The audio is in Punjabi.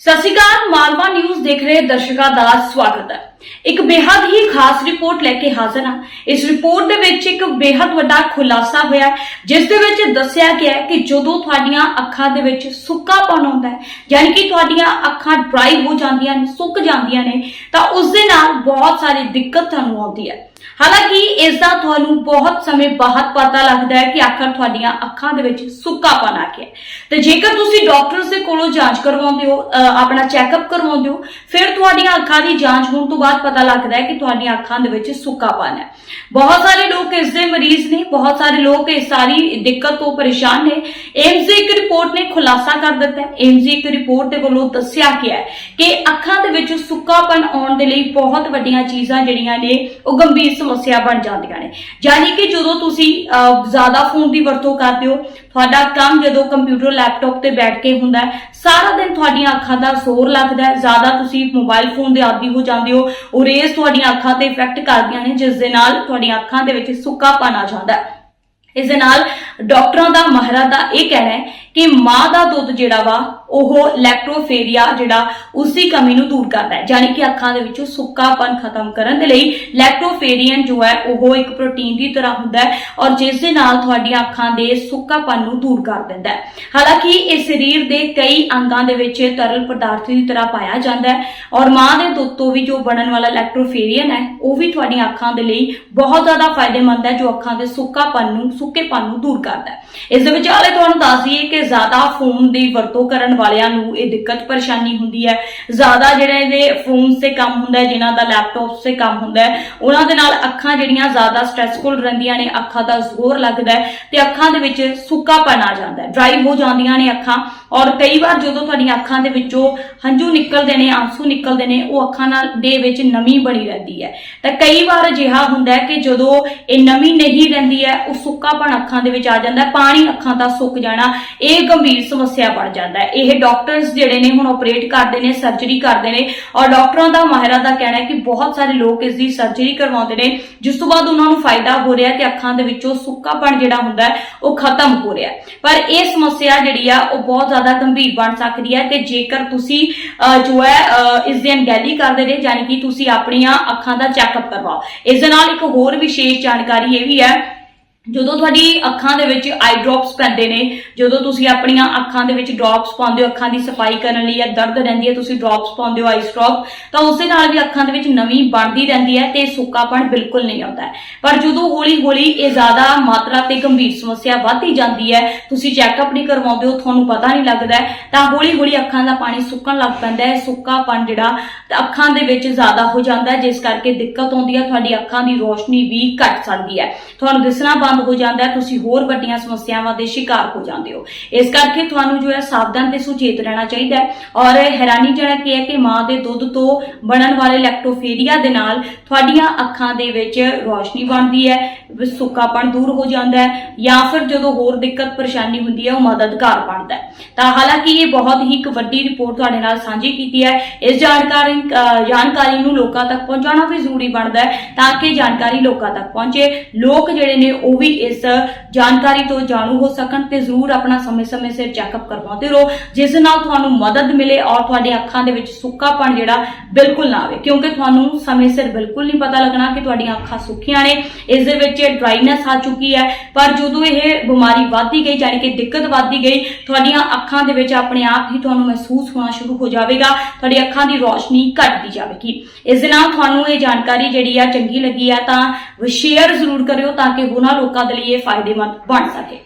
ਸਤਿ ਸ਼੍ਰੀ ਅਕਾਲ ਮਾਲਵਾ ਨਿਊਜ਼ ਦੇਖ ਰਹੇ ਦਰਸ਼ਕਾਂ ਦਾ ਸਵਾਗਤ ਹੈ। ਇੱਕ ਬੇਹੱਦ ਹੀ ਖਾਸ ਰਿਪੋਰਟ ਲੈ ਕੇ ਹਾਜ਼ਰ ਹਾਂ। ਇਸ ਰਿਪੋਰਟ ਦੇ ਵਿੱਚ ਇੱਕ ਬੇਹੱਦ ਵੱਡਾ ਖੁਲਾਸਾ ਹੋਇਆ ਹੈ, ਜਿਸ ਦੇ ਵਿੱਚ ਦੱਸਿਆ ਗਿਆ ਹੈ ਕਿ ਜਦੋਂ ਤੁਹਾਡੀਆਂ ਅੱਖਾਂ ਦੇ ਵਿੱਚ ਸੁੱਕਾ ਸੁੱਕਾਪਨ ਆਉਂਦਾ ਹੈ ਯਾਨੀ ਕਿ ਤੁਹਾਡੀਆਂ ਅੱਖਾਂ ਡਰਾਈ ਹੋ ਜਾਂਦੀਆਂ ਨੇ ਸੁੱਕ ਜਾਂਦੀਆਂ ਨੇ ਤਾਂ ਉਸ ਦੇ ਨਾਲ ਬਹੁਤ ਸਾਰੀ ਦਿੱਕਤ ਤੁਹਾਨੂੰ ਆਉਂਦੀ ਹੈ। ਹਾਲਾਂਕਿ ਇਸ ਦਾ ਤੁਹਾਨੂੰ ਬਹੁਤ ਸਮੇਂ ਬਾਅਦ ਪਤਾ ਲੱਗਦਾ ਹੈ ਕਿ ਆਖਰ ਤੁਹਾਡੀਆਂ ਅੱਖਾਂ ਦੇ ਵਿੱਚ ਸੁੱਕਾਪਨ ਆ ਗਿਆ ਹੈ। ਤੇ ਜੇਕਰ ਤੁਸੀਂ ਡਾਕਟਰਸ ਦੇ ਕੋਲੋਂ ਜਾਂਚ ਕਰਵਾਉਂਦੇ ਹੋ ਆਪਣਾ ਚੈੱਕਅਪ ਕਰਵਾਉਂਦੇ ਹੋ, ਫਿਰ ਤੁਹਾਡੀਆਂ ਅੱਖਾਂ ਦੀ ਜਾਂਚ ਹੋਣ ਤੋਂ ਬਾਅਦ ਪਤਾ ਲੱਗਦਾ ਹੈ ਕਿ ਤੁਹਾਡੀਆਂ ਅੱਖਾਂ ਦੇ ਵਿੱਚ ਸੁੱਕਾਪਨ ਹੈ। ਬਹੁਤ ਸਾਰੇ ਲੋਕ ਇਸ ਦੇ ਮਰੀਜ਼ ਨੇ, ਬਹੁਤ ਸਾਰੇ ਲੋਕ ਇਸ ਸਾਰੀ ਦਿੱਕਤ ਤੋਂ ਪਰੇਸ਼ਾਨ ਨੇ। ਏਮਜ਼ ਦੀ ਇੱਕ ਰਿਪੋਰਟ ਨੇ ਖੁਲਾਸਾ ਕਰ ਦਿੱਤਾ ਹੈ। ਏਮਜ਼ ਦੀ ਇੱਕ ਰਿਪੋਰਟ ਦੇ ਵੱਲੋਂ ਦੱਸਿਆ ਗਿਆ ਹੈ ਕਿ ਅੱਖਾਂ ਦੇ ਵਿੱਚ ਸੁੱਕਾਪਨ ਆਉਣ ਦੇ ਲਈ ਬਹੁਤ ਵੱਡੀਆਂ ਚੀਜ਼ਾਂ ਜਿਹੜੀਆਂ ਨੇ, ਉਹ ਗੰਭੀਰ ਸਮੱਸਿਆ ਬਣ ਜਾਂਦੀਆਂ ਨੇ। ਯਾਨੀ ਕਿ ਜਦੋਂ ਤੁਸੀਂ ਜ਼ਿਆਦਾ ਫੋਨ ਦੀ ਵਰਤੋਂ ਕਰਦੇ ਹੋ, ਤੁਹਾਡਾ ਕੰਮ ਜਦੋਂ ਕੰਪਿਊਟਰ, ਲੈਪਟਾਪ ਤੇ ਬੈਠ ਕੇ ਹੁੰਦਾ ਹੈ, ਸਾਰਾ ਦਿਨ ਤੁਹਾਡੀਆਂ ਅੱਖਾਂ ਦਾ ਜ਼ੋਰ ਲੱਗਦਾ ਹੈ। ਜ਼ਿਆਦਾ ਤੁਸੀਂ ਮੋਬਾਈਲ ਫੋਨ ਦੇ ਆਦੀ ਹੋ ਜਾਂਦੇ ਹੋ ਉਹ ਰੇਜ਼ ਤੁਹਾਡੀਆਂ ਅੱਖਾਂ ਤੇ ਇਫੈਕਟ ਕਰਦੀਆਂ ਨੇ, ਜਿਸ ਦੇ ਨਾਲ ਤੁਹਾਡੀਆਂ ਅੱਖਾਂ ਦੇ ਵਿੱਚ ਸੁੱਕਾਪਣ ਆ ਜਾਂਦਾ ਹੈ। ਇਸ ਦੇ ਨਾਲ ਡਾਕਟਰਾਂ ਦਾ ਮਾਹਰਾਂ ਦਾ ਇਹ ਕਹਿਣਾ ਹੈ ਕਿ ਮਾਂ ਦਾ ਦੁੱਧ ਜਿਹੜਾ ਵਾ ਉਹ ਲੈਕਟੋਫੇਰੀਆ ਜਿਹੜਾ ਉਸਦੀ ਕਮੀ ਨੂੰ ਦੂਰ ਕਰਦਾ ਹੈ। ਯਾਨੀ ਕਿ ਅੱਖਾਂ ਦੇ ਵਿੱਚੋਂ ਸੁੱਕਾਪਨ ਖਤਮ ਕਰਨ ਦੇ ਲਈ ਲੈਕਟੋਫੇਰੀਅਨ ਜੋ ਹੈ, ਉਹ ਇੱਕ ਪ੍ਰੋਟੀਨ ਦੀ ਤਰ੍ਹਾਂ ਹੁੰਦਾ ਹੈ ਔਰ ਜਿਸ ਦੇ ਨਾਲ ਤੁਹਾਡੀਆਂ ਅੱਖਾਂ ਦੇ ਸੁੱਕਾਪਨ ਨੂੰ ਦੂਰ ਕਰ ਦਿੰਦਾ ਹੈ। ਹਾਲਾਂਕਿ ਇਹ ਸਰੀਰ ਦੇ ਕਈ ਅੰਗਾਂ ਦੇ ਵਿੱਚ ਤਰਲ ਪਦਾਰਥ ਦੀ ਤਰ੍ਹਾਂ ਪਾਇਆ ਜਾਂਦਾ ਹੈ ਔਰ ਮਾਂ ਦੇ ਦੁੱਧ ਤੋਂ ਵੀ ਜੋ ਬਣਨ ਵਾਲਾ ਲੈਕਟੋਫੇਰੀਅਨ ਹੈ, ਉਹ ਵੀ ਤੁਹਾਡੀਆਂ ਅੱਖਾਂ ਦੇ ਲਈ ਬਹੁਤ ਜ਼ਿਆਦਾ ਫਾਇਦੇਮੰਦ ਹੈ, ਜੋ ਅੱਖਾਂ ਦੇ ਸੁੱਕਾਪਨ ਨੂੰ, ਸੁੱਕੇਪਨ ਨੂੰ ਦੂਰ ਕਰਦਾ ਹੈ। ਇਸ ਦੇ ਵਿਚਾਲੇ ਤੁਹਾਨੂੰ ਦੱਸ ਦਈਏ ਕਿ ਜ਼ਿਆਦਾ ਫੋਨ ਦੀ ਵਰਤੋਂ ਕਰਨ ਵਾਲਿਆਂ ਨੂੰ ਇਹ ਦਿੱਕਤ ਪਰੇਸ਼ਾਨੀ ਹੁੰਦੀ ਹੈ। ਜ਼ਿਆਦਾ ਜਿਹੜਾ ਇਹਦੇ ਫੋਨ ਤੇ ਕੰਮ ਹੁੰਦਾ ਹੈ, ਜਿਨ੍ਹਾਂ ਦਾ ਲੈਪਟਾਪ ਤੇ ਕੰਮ ਹੁੰਦਾ ਹੈ, ਉਹਨਾਂ ਦੇ ਨਾਲ ਅੱਖਾਂ ਜਿਹੜੀਆਂ ਜ਼ਿਆਦਾ ਸਟ੍ਰੈਸਫੁਲ ਰਹਿੰਦੀਆਂ ਨੇ, ਅੱਖਾਂ ਦਾ ਜ਼ੋਰ ਲੱਗਦਾ ਹੈ ਤੇ ਅੱਖਾਂ ਦੇ ਵਿੱਚ ਸੁੱਕਾਪਨ ਆ ਜਾਂਦਾ ਹੈ। ਡਰਾਈ ਹੋ ਜਾਂਦੀਆਂ ਨੇ ਅੱਖਾਂ ਔਰ ਕਈ ਵਾਰ ਜਦੋਂ ਤੁਹਾਡੀਆਂ ਅੱਖਾਂ ਦੇ ਵਿੱਚੋਂ ਹੰਝੂ ਨਿਕਲਦੇ ਨੇ, ਆਂਸੂ ਨਿਕਲਦੇ ਨੇ, ਉਹ ਅੱਖਾਂ ਨਾਲ ਦੇ ਵਿੱਚ ਨਮੀ ਬਣੀ ਰਹਿੰਦੀ ਹੈ। ਤਾਂ ਕਈ ਵਾਰ ਅਜਿਹਾ ਹੁੰਦਾ ਹੈ ਕਿ ਜਦੋਂ ਇਹ ਨਮੀ ਨਹੀਂ ਰਹਿੰਦੀ ਹੈ, ਉਹ ਸੁੱਕਾਪਣ ਅੱਖਾਂ ਦੇ ਵਿੱਚ ਆ ਜਾਂਦਾ ਪਾਣੀ ਅੱਖਾਂ ਦਾ ਸੁੱਕ ਜਾਣਾ, ਇਹ ਗੰਭੀਰ ਸਮੱਸਿਆ ਬਣ ਜਾਂਦਾ ਹੈ। ਇਹ ਡਾਕਟਰਸ ਜਿਹੜੇ ਨੇ ਹੁਣ ਆਪਰੇਟ ਕਰਦੇ ਨੇ ਸਰਜਰੀ ਕਰਦੇ ਨੇ ਔਰ ਡਾਕਟਰਾਂ ਦਾ ਮਾਹਿਰਾਂ ਦਾ ਕਹਿਣਾ ਹੈ ਕਿ ਬਹੁਤ ਸਾਰੇ ਲੋਕ ਇਸ ਦੀ ਸਰਜਰੀ ਕਰਵਾਉਂਦੇ ਨੇ ਜਿਸ ਤੋਂ ਬਾਅਦ ਉਹਨਾਂ ਨੂੰ ਫਾਇਦਾ ਹੋ ਰਿਹਾ ਤੇ ਅੱਖਾਂ ਦੇ ਵਿੱਚੋਂ ਸੁੱਕਾਪਣ ਜਿਹੜਾ ਹੁੰਦਾ ਉਹ ਖਤਮ ਹੋ ਰਿਹਾ ਪਰ ਇਹ ਸਮੱਸਿਆ ਜਿਹੜੀ ਆ ਉਹ ਬਹੁਤ ਜ਼ਿਆਦਾ ਗੰਭੀਰ ਬਣ ਸਕਦੀ ਹੈ ਤੇ ਜੇਕਰ ਤੁਸੀਂ ਅਹ, ਜੋ ਹੈ ਅਹ, ਇਸ ਦੀ ਅਣਗਹਿਲੀ ਕਰਦੇ ਰਹੇ ਯਾਨੀ ਕਿ ਤੁਸੀਂ ਆਪਣੀਆਂ ਅੱਖਾਂ ਦਾ ਚੈੱਕਅਪ ਕਰਵਾਓ। ਇਸ ਦੇ ਨਾਲ ਇੱਕ ਹੋਰ ਵਿਸ਼ੇਸ਼ ਜਾਣਕਾਰੀ ਇਹ ਵੀ ਹੈ ਜਦੋਂ ਤੁਹਾਡੀ ਅੱਖਾਂ ਦੇ ਵਿੱਚ ਆਈ ਡ੍ਰੌਪਸ ਪੈਂਦੇ ਨੇ, ਜਦੋਂ ਤੁਸੀਂ ਆਪਣੀਆਂ ਅੱਖਾਂ ਦੇ ਵਿੱਚ ਡ੍ਰੌਪਸ ਪਾਉਂਦੇ ਹੋ, ਅੱਖਾਂ ਦੀ ਸਫ਼ਾਈ ਕਰਨ ਲਈ ਜਾਂ ਦਰਦ ਰਹਿੰਦੀ ਹੈ, ਤੁਸੀਂ ਡ੍ਰੌਪਸ ਪਾਉਂਦੇ ਹੋ ਆਈ ਡ੍ਰੌਪ ਤਾਂ ਉਸ ਨਾਲ ਵੀ ਅੱਖਾਂ ਦੇ ਵਿੱਚ ਨਵੀਂ ਬਣਦੀ ਰਹਿੰਦੀ ਹੈ ਤੇ ਸੁੱਕਾਪਣ ਬਿਲਕੁਲ ਨਹੀਂ ਆਉਂਦਾ ਪਰ ਜਦੋਂ ਹੌਲੀ-ਹੌਲੀ ਇਹ ਜ਼ਿਆਦਾ ਮਾਤਰਾ ਤੇ ਗੰਭੀਰ ਸਮੱਸਿਆ ਵੱਧਦੀ ਜਾਂਦੀ ਹੈ, ਤੁਸੀਂ ਚੈੱਕਅਪ ਨਹੀਂ ਕਰਵਾਉਂਦੇ ਹੋ, ਤੁਹਾਨੂੰ ਪਤਾ ਨਹੀਂ ਲੱਗਦਾ ਤਾਂ ਹੌਲੀ-ਹੌਲੀ ਅੱਖਾਂ ਦਾ ਪਾਣੀ ਸੁੱਕਣ ਲੱਗ ਪੈਂਦਾ ਹੈ, ਸੁੱਕਾਪਣ ਜਿਹੜਾ ਅੱਖਾਂ ਦੇ ਵਿੱਚ ਜ਼ਿਆਦਾ ਹੋ ਜਾਂਦਾ ਹੈ, ਜਿਸ ਕਰਕੇ ਦਿੱਕਤ ਆਉਂਦੀ ਹੈ, ਤੁਹਾਡੀ ਅੱਖਾਂ ਦੀ ਰੋਸ਼ਨੀ ਵੀ ਘਟ ਸਕਦੀ ਹੈ। ਤੁਹਾਨੂੰ ਦਿਸਣਾ ਬੰਦ ਹੋ ਜਾਂਦਾ ਹੈ, ਤੁਸੀਂ ਹੋਰ ਵੱਡੀਆਂ ਸਮੱਸਿਆਵਾਂ ਦੇ ਸ਼ਿਕਾਰ ਹੋ ਜਾਂਦੇ ਹੋ। ਇਸ ਕਰਕੇ ਤੁਹਾਨੂੰ ਜੋ ਹੈ ਸਾਵਧਾਨ ਤੇ ਸੁਚੇਤ ਰਹਿਣਾ ਚਾਹੀਦਾ ਹੈ ਔਰ ਹੈਰਾਨੀਜਨਕ ਇਹ ਹੈ ਕਿ ਮਾਂ ਦੇ ਦੁੱਧ ਤੋਂ ਬਣਨ ਵਾਲੇ ਲੈਕਟੋਫੇਰੀਆ ਦੇ ਨਾਲ ਤੁਹਾਡੀਆਂ ਅੱਖਾਂ ਦੇ ਵਿੱਚ ਰੋਸ਼ਨੀ ਬਣਦੀ ਹੈ, ਸੁੱਕਾਪਣ ਦੂਰ ਹੋ ਜਾਂਦਾ ਹੈ ਜਾਂ ਫਿਰ ਜਦੋਂ ਹੋਰ ਦਿੱਕਤ ਪਰੇਸ਼ਾਨੀ ਹੁੰਦੀ ਹੈ, ਉਹ ਮਦਦਗਾਰ ਬਣਦਾ ਹੈ। ਤਾਂ ਹਾਲਾਂਕਿ ਇਹ ਬਹੁਤ ਹੀ ਇੱਕ ਵੱਡੀ ਰਿਪੋਰਟ ਤੁਹਾਡੇ ਨਾਲ ਸਾਂਝੀ ਕੀਤੀ ਹੈ। ਇਸ ਜਾਣਕਾਰੀ ਜਾਣਕਾਰੀ ਨੂੰ ਲੋਕਾਂ ਤੱਕ ਪਹੁੰਚਾਉਣਾ ਵੀ ਜ਼ਰੂਰੀ ਬਣਦਾ ਹੈ ਤਾਂ ਕਿ ਜਾਣਕਾਰੀ ਲੋਕਾਂ ਤੱਕ ਪਹੁੰਚੇ। ਲੋਕ ਜਿਹੜੇ ਨੇ ਉਹ ਵੀ ਇਸ ਜਾਣਕਾਰੀ ਤੋਂ ਜਾਣੂ ਹੋ ਸਕਣ ਤੇ ਜ਼ਰੂਰ ਆਪਣਾ ਸਮੇਂ-ਸਮੇਂ ਸਿਰ ਚੈੱਕਅਪ ਕਰਵਾਉਂਦੇ ਰਹੋ। ਜਿਸ ਨਾਲ ਤੁਹਾਨੂੰ ਮਦਦ ਮਿਲੇ ਔਰ ਤੁਹਾਡੇ ਅੱਖਾਂ ਦੇ ਵਿੱਚ ਸੁੱਕਾਪਣ ਜਿਹੜਾ ਬਿਲਕੁਲ ਨਾ ਆਵੇ। ਕਿਉਂਕਿ ਤੁਹਾਨੂੰ ਸਮੇਂ ਸਿਰ ਬਿਲਕੁਲ ਨਹੀਂ ਪਤਾ ਲੱਗਣਾ ਕਿ ਤੁਹਾਡੀਆਂ ਅੱਖਾਂ ਸੁੱਕੀਆਂ ਨੇ। ਇਸ ਦੇ ਵਿੱਚ ਡਰਾਈਨੈਸ ਆ ਚੁੱਕੀ ਹੈ। ਪਰ ਜਦੋਂ ਇਹ ਬਿਮਾਰੀ ਵੱਧਦੀ ਗਈ ਯਾਨੀ ਕਿ ਦਿੱਕਤ ਵੱਧਦੀ ਗਈ, ਤੁਹਾਡੀਆਂ ਅੱਖਾਂ ਦੇ ਵਿੱਚ ਆਪਣੇ ਆਪ ਹੀ ਤੁਹਾਨੂੰ ਮਹਿਸੂਸ ਹੋਣਾ ਸ਼ੁਰੂ ਹੋ ਜਾਵੇਗਾ। ਤੁਹਾਡੀ ਅੱਖਾਂ ਦੀ ਰੋਸ਼ਨੀ ਘਟਦੀ ਜਾਵੇਗੀ। ਇਸ ਦੇ ਨਾਲ ਤੁਹਾਨੂੰ ਇਹ ਜਾਣਕਾਰੀ ਜਿਹੜੀ ਆ ਚੰਗੀ ਲੱਗੀ ਆ ਤਾਂ ਸ਼ੇਅਰ ਜ਼ਰੂਰ ਕਰਿਓ ਤਾਂ ਕਿ ਉਹਨਾਂ ਹੋਰਾਂ ਲੋਕਾਂ ਦੇ ਲਈ ਇਹ ਫਾਇਦੇਮੰਦ ਬਣ ਸਕੇ।